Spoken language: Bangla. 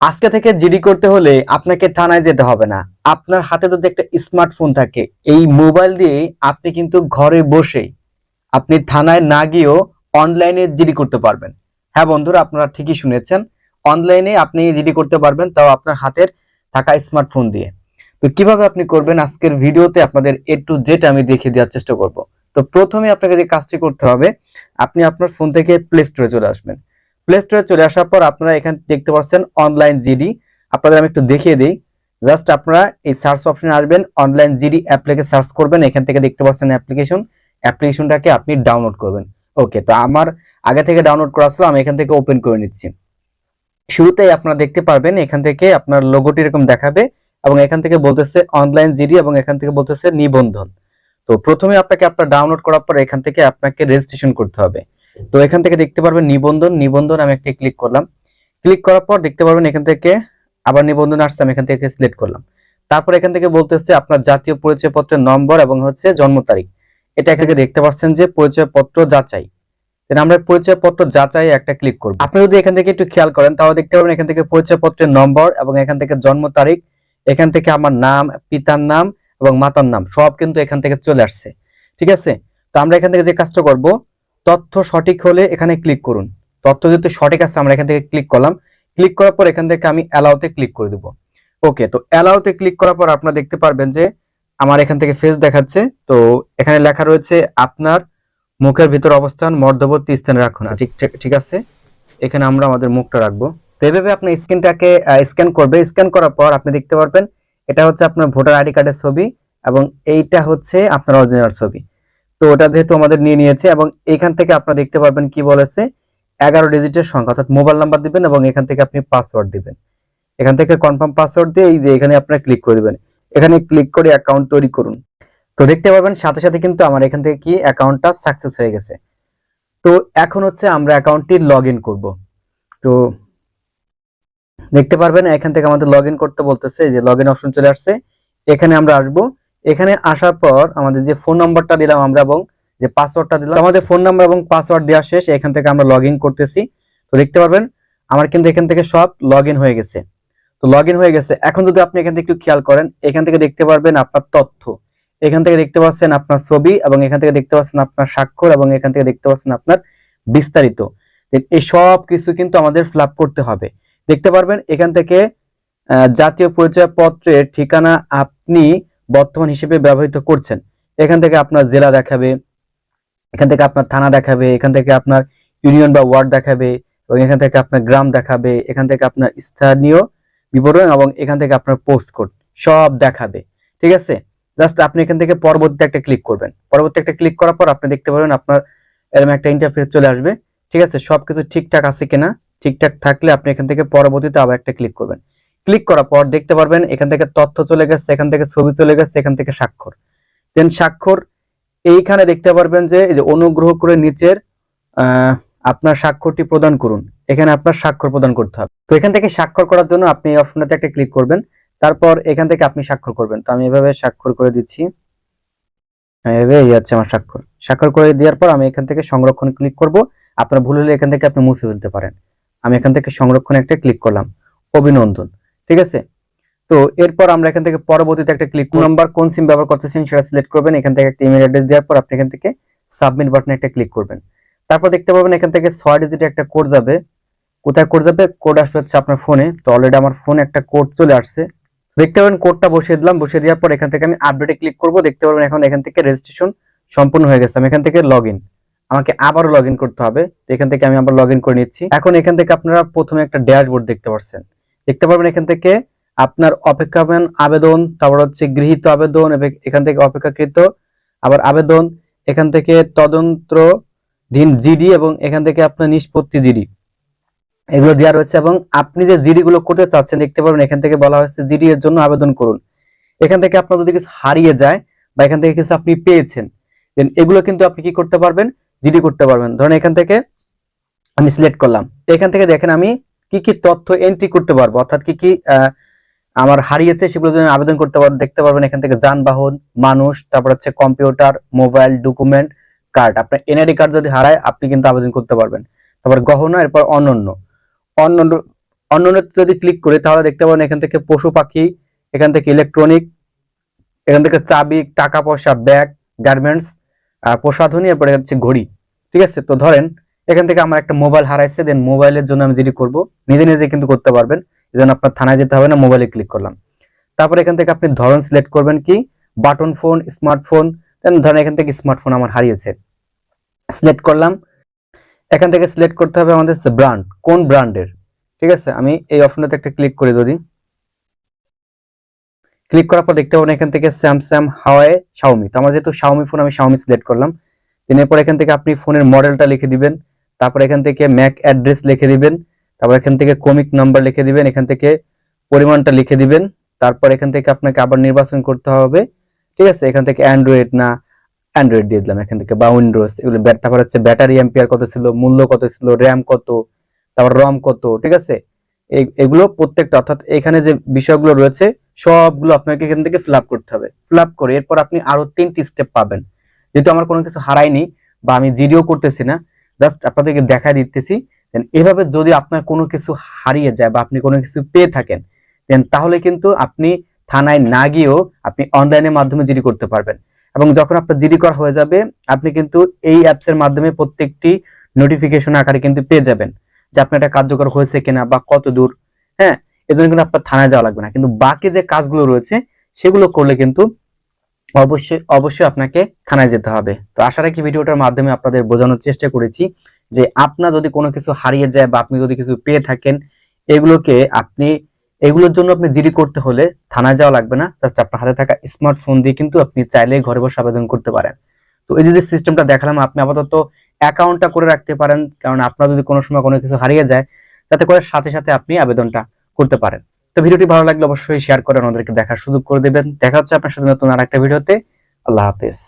আজকে থেকে জিডি করতে হলে আপনাকে থানায় যেতে হবে না। আপনার হাতে যদি একটা স্মার্টফোন থাকে, এই মোবাইল দিয়ে আপনি কিন্তু ঘরে বসে আপনি থানায় না গিয়েও অনলাইনে জিডি করতে পারবেন। হ্যাঁ বন্ধুরা, আপনারা ঠিকই শুনেছেন, অনলাইনে আপনি জিডি করতে পারবেন, তাও আপনার হাতের থাকা স্মার্টফোন দিয়ে। তো কীভাবে আপনি করবেন? আজকের ভিডিওতে আপনাদের এ টু জেড আমি দেখিয়ে দেওয়ার চেষ্টা করব। তো প্রথমে আপনাকে যে কাজটি করতে হবে, আপনি আপনার ফোন থেকে প্লে স্টোরে চলে আসবেন। প্লে স্টোরে চলে আসার পর আপনারা এখানে দেখতে পাচ্ছেন অনলাইন জিডি আপনাদের আমি একটু দেখিয়ে দিই। জাস্ট আপনারা এই সার্চ অপশনে আসবেন অনলাইন জিডি অ্যাপ্লিকে সার্চ করবেন, এখান থেকে দেখতে পাচ্ছেন অ্যাপ্লিকেশন অ্যাপ্লিকেশনটাকে আপনি ডাউনলোড করবেন। ওকে তো আমার আগে থেকে ডাউনলোড করা ছিল, আমি এখান থেকে ওপেন করে নিচ্ছি। শুরুতেই আপনারা দেখতে পারবেন, এখান থেকে আপনার লোগোটি এরকম দেখাবে এবং এখান থেকে বলতেছে অনলাইন জিডি এবং এখান থেকে বলতেছে নিবন্ধন। তো প্রথমে আপনাকে আপনার ডাউনলোড করার পর এখান থেকে আপনাকে রেজিস্ট্রেশন করতে হবে। তো এখান থেকে দেখতে পারবেন নিবন্ধন নিবন্ধন আমি একটা ক্লিক করলাম ক্লিক করার পর দেখতে পারবেন এখান থেকে আবার নিবন্ধন আসছে আমি এখান থেকে সিলেক্ট করলাম তারপর এখান থেকে বলতেছে আপনার জাতীয় পরিচয়পত্রের নম্বর এবং হচ্ছে জন্ম তারিখ এটা এখান থেকে দেখতে পাচ্ছেন যে পরিচয়পত্র যাচাই আমরা পরিচয়পত্র যাচাই একটা ক্লিক করব আপনি যদি এখান থেকে একটু খেয়াল করেন তাহলে দেখতে পাবেন এখান থেকে পরিচয়পত্রের নম্বর এবং এখান থেকে জন্ম তারিখ এখান থেকে আমার নাম পিতার নাম এবং মাতার নাম সব কিন্তু এখান থেকে চলে আসছে ঠিক আছে তো আমরা এখান থেকে যে কাজটা করব তথ্য সঠিক হলে এখানে ক্লিক করুন। তথ্য যেহেতু সঠিক আছে, আমরা এখান থেকে ক্লিক করলাম। ক্লিক করার পর এখান থেকে আমি অ্যালাউতে ক্লিক করে দেব। ওকে তো অ্যালাউতে ক্লিক করার পর আপনারা দেখতে পারবেন যে আমার এখান থেকে ফেস দেখাচ্ছে। তো এখানে লেখা রয়েছে, আপনার মুখের ভিতর অবস্থান মধ্যবর্তী স্থানে রাখুন। ঠিক, ঠিক- ঠিক আছে। এখানে আমরা আমাদের মুখটা রাখব। তো এভাবে আপনি স্ক্রিনটাকে স্ক্যান করবে। স্ক্যান করার পর আপনি দেখতে পারবেন, এটা হচ্ছে আপনার ভোটার আইডি কার্ডের ছবি এবং এইটা হচ্ছে আপনার অরিজিনাল ছবি। তো ওটা যেহেতু আমাদের নিয়ে নিয়েছে এবং এখান থেকে আপনারা দেখতে পারবেন কি বলেছে, এগারো ডিজিটের সংখ্যা, অর্থাৎ মোবাইল নাম্বার দিবেন এবং এখান থেকে আপনি পাসওয়ার্ড দিবেন। এখান থেকে কনফার্ম পাসওয়ার্ড দিয়ে এই যে এখানে আপনারা ক্লিক করে দিবেন। এখানে ক্লিক করে অ্যাকাউন্ট তৈরি করুন। তো দেখতে পারবেন, সাথে সাথে কিন্তু আমার এখান থেকে কি অ্যাকাউন্টটা সাকসেস হয়ে গেছে। তো এখন হচ্ছে আমরা অ্যাকাউন্টটি লগ ইন করব। তো দেখতে পারবেন, এখান থেকে আমাদের লগ করতে বলতেছে যে লগ অপশন চলে আসছে। এখানে আমরা আসব। এখানে আসার পর আমাদের যে ফোন নাম্বারটা দিলাম আমরা এবং যে পাসওয়ার্ডটা দিলাম, আমাদের ফোন নাম্বার এবং পাসওয়ার্ড দেওয়া শেষ, এখান থেকে আমরা লগ করতেছি। তো দেখতে পারবেন, আমার কিন্তু এখান থেকে সব লগ হয়ে গেছে। তো লগ হয়ে গেছে। এখন যদি আপনি এখান থেকে একটু খেয়াল করেন, এখান থেকে দেখতে পারবেন আপনার তথ্য। এখান থেকে দেখতে পাচ্ছেন আপনার ছবি এবং এখান থেকে দেখতে পাচ্ছেন আপনার স্বাক্ষর এবং এখান থেকে দেখতে পাচ্ছেন আপনার বিস্তারিত। এই সব কিছু কিন্তু আমাদের ফিল করতে হবে। দেখতে পারবেন, এখান থেকে জাতীয় পরিচয়পত্রের ঠিকানা আপনি বর্তমান হিসেবে ব্যবহৃত করছেন। এখান থেকে আপনার জেলা দেখাবে, এখান থেকে আপনার থানা দেখাবে, এখান থেকে আপনার ইউনিয়ন বা ওয়ার্ড দেখাবে, এবং এখান থেকে আপনার গ্রাম দেখাবে, এখান থেকে আপনার স্থানীয় বিবরণ এবং এখান থেকে আপনার পোস্ট কোড সব দেখাবে। ঠিক আছে? জাস্ট আপনি এখান থেকে পরবর্তীতে একটা ক্লিক করবেন। পরবর্তী একটা ক্লিক করার পর আপনি দেখতে পারবেন আপনার এরকম একটা ইন্টারফেস চলে আসবে। ঠিক আছে? সবকিছু ঠিকঠাক আছে কিনা? ঠিকঠাক থাকলে আপনি এখান থেকে পরবর্তীতে আবার একটা ক্লিক করবেন। ক্লিক করার পর দেখতে পারবেন এখান থেকে তথ্য চলে গেছে, এখান থেকে ছবি চলে গেছে, এখান থেকে স্বাক্ষর। দেন স্বাক্ষর, এইখানে দেখতে পারবেন যে এই যে অনুগ্রহ করে নিচের আপনার স্বাক্ষরটি প্রদান করুন। এখানে আপনার স্বাক্ষর প্রদান করতে হবে। তো এখান থেকে স্বাক্ষর করার জন্য আপনি এই অপশনটাতে একটা ক্লিক করবেন। তারপর এখান থেকে আপনি স্বাক্ষর করবেন। তো আমি এভাবে স্বাক্ষর করে দিচ্ছি। এভাবে এই হচ্ছে আমার স্বাক্ষর। স্বাক্ষর করে দেওয়ার পর আমি এখান থেকে সংরক্ষণ ক্লিক করব। আপনার ভুল হলে এখান থেকে আপনি মুছে ফেলতে পারেন। আমি এখান থেকে সংরক্ষণ একটা ক্লিক করলাম। অভিনন্দন। ঠিক আছে? তো এরপর আমরা এখান থেকে পরবর্তীতে একটা ক্লিক নাম্বার কোন সিম ব্যবহার করতেছেন সেটা সিলেক্ট করবেন। এখান থেকে একটা ইমেল অ্যাড্রেস দেওয়ার পর আপনি এখান থেকে সাবমিট বাটনে একটা ক্লিক করবেন। তারপর দেখতে পাবেন এখান থেকে ছয় ডিজিটের একটা কোড যাবে। কোথায় কোড যাবে? কোড আসবে হচ্ছে আপনার ফোনে তো অলরেডি আমার ফোনে একটা কোড চলে আসছে। দেখতে পাবেন কোডটা বসিয়ে দিলাম। বসিয়ে দেওয়ার পর এখান থেকে আমি আপডেটে ক্লিক করব। দেখতে পাবেন এখন এখান থেকে রেজিস্ট্রেশন সম্পূর্ণ হয়ে গেছে। আমি এখান থেকে লগ ইন আমাকে আবারও লগ ইন করতে হবে। তো এখান থেকে আমি আবার লগ ইন করে নিচ্ছি। এখন এখান থেকে আপনারা প্রথমে একটা ড্যাশবোর্ড দেখতে পাচ্ছেন দেখতে পারবেন এখান থেকে আপনার অপেক্ষামান আবেদন, তারপর হচ্ছে গৃহীত আবেদন এখান থেকে অপেক্ষাকৃত। আবার আবেদন, এখান থেকে তদন্ত দিন জিডি এবং এখান থেকে আপনার নিষ্পত্তি জিডি। এগুলো দেওয়া রয়েছে এবং আপনি যে জিডি গুলো করতে চাচ্ছেন, দেখতে পারবেন এখান থেকে বলা হয়েছে জিডি এর জন্য আবেদন করুন। এখান থেকে আপনার যদি কিছু হারিয়ে যায় বা এখান থেকে কিছু আপনি পেয়েছেন, দেন এগুলো কিন্তু আপনি কি করতে পারবেন? জিডি করতে পারবেন। ধরেন এখান থেকে আমি সিলেক্ট করলাম। এখান থেকে দেখেন আমি কি কি তথ্য এন্ট্রি করতে পারব? অর্থাৎ কি কি আমার হারিয়েছে সেগুলো যদি আবেদন করতে পারব দেখতে পারবেন এখান থেকে যানবাহন, মানুষ, তারপর হচ্ছে কম্পিউটার মোবাইল ডকুমেন্ট কার্ড আপনার এনআইডি কার্ড যদি হারায়, আপনি কিন্তু আবেদন করতে পারবেন। তারপর গহনা, এরপর অনন্য। অন্যান্য অন্য যদি ক্লিক করি, তাহলে দেখতে পাবেন এখান থেকে পশু পাখি, এখান থেকে ইলেকট্রনিক এখান থেকে চাবি, টাকা পয়সা ব্যাগ গার্মেন্টস প্রসাধনী এরপরে হচ্ছে ঘড়ি। ঠিক আছে? তো ধরেন এখান থেকে আমার একটা মোবাইল হারাইছে দেন মোবাইলের জন্য আমি যেটি করব, নিজে নিজে কিন্তু করতে পারবেন, এই জন্য আপনার থানায় যেতে হবে না, মোবাইলে ক্লিক করলাম। তারপর এখান থেকে আপনি ধরন সিলেক্ট করবেন কি বাটন ফোন স্মার্টফোন দেন ধরেন এখান থেকে স্মার্টফোন আমার হারিয়েছে। সিলেক্ট করলাম, এখান থেকে সিলেক্ট করতে হবে আমাদের ব্র্যান্ড কোন ব্র্যান্ডের ঠিক আছে, আমি এই অপশনটাতে একটা ক্লিক করি যদি। ক্লিক করার পর দেখতে পাবেন এখান থেকে স্যামসাং হাওয়াই শাওমি তো আমার যেহেতু শাওমি ফোন আমি শাওমি সিলেক্ট করলাম। এরপর এখান থেকে আপনি ফোনের মডেলটা লিখে দিবেন। তারপর এখান থেকে ম্যাক অ্যাড্রেস লিখে দিবেন, তারপর এখান থেকে কমিক নাম্বার লিখে দিবেন, এখান থেকে পরিমাণটা লিখে দিবেন, তারপর এখান থেকে আপনাকে আবার নির্বাচন করতে হবে, ঠিক আছে? এখান থেকে অ্যান্ড্রয়েড না অ্যান্ড্রয়েড দিয়ে দিলাম, এখান থেকে বা উইন্ডোজ এগুলো তারপর হচ্ছে ব্যাটারি এম্পিয়ার কত ছিল, মূল্য কত ছিল র্যাম কত, তারপর রম কত, ঠিক আছে? এগুলো প্রত্যেকটা, অর্থাৎ এখানে যে বিষয়গুলো রয়েছে, সবগুলো আপনাকে এখান থেকে ফিল করতে হবে। ফিল করে এরপর আপনি আরও তিনটি স্টেপ পাবেন। যেহেতু আমার কোনো কিছু হারায়নি বা আমি জিডিও করতেছি না জাস্ট আপনাদেরকে দেখা দিতেছি দেন এভাবে যদি আপনার কোনো কিছু হারিয়ে যায় বা আপনি কোনো কিছু পেয়ে থাকেন দেন তাহলে কিন্তু আপনি থানায় না গিয়েও আপনি অনলাইনের মাধ্যমে জিডি করতে পারবেন। এবং যখন আপনার জিডি করা হয়ে যাবে, আপনি কিন্তু এই অ্যাপস এর মাধ্যমে প্রত্যেকটি নোটিফিকেশন আকারে কিন্তু পেয়ে যাবেন যে আপনার এটা কার্যকর হয়েছে কিনা বা কত দূর। হ্যাঁ এজন্য কিন্তু আপনার থানায় যাওয়া লাগবে না। কিন্তু বাকি যে কাজগুলো রয়েছে, সেগুলো করলে কিন্তু অবশ্যই অবশ্যই আপনাকে থানায় যেতে হবে। তো আশা রাখি ভিডিওটার মাধ্যমে আপনাদের বোঝানোর চেষ্টা করেছি যে আপনার যদি কোনো কিছু হারিয়ে যায় বা আপনি যদি কিছু পেয়ে থাকেন, এগুলোকে আপনি, এগুলোর জন্য আপনি জিডি করতে হলে থানায় যাওয়া লাগবে না। জাস্ট আপনার হাতে থাকা স্মার্টফোন দিয়ে কিন্তু আপনি চাইলে ঘরে বসে আবেদন করতে পারেন। তো এই যে সিস্টেমটা দেখালাম, আপনি আপাতত অ্যাকাউন্টটা করে রাখতে পারেন, কারণ আপনার যদি কোনো সময় কোনো কিছু হারিয়ে যায় যাতে করে সাথে সাথে আপনি আবেদনটা করতে পারেন। তো ভিডিওটি ভালো লাগলে অবশ্যই শেয়ার করে ওনাদেরকে দেখার সুযোগ করে দেবেন। দেখা হচ্ছে আপনার সাথে নতুন আর একটা ভিডিওতে। আল্লাহ হাফেজ।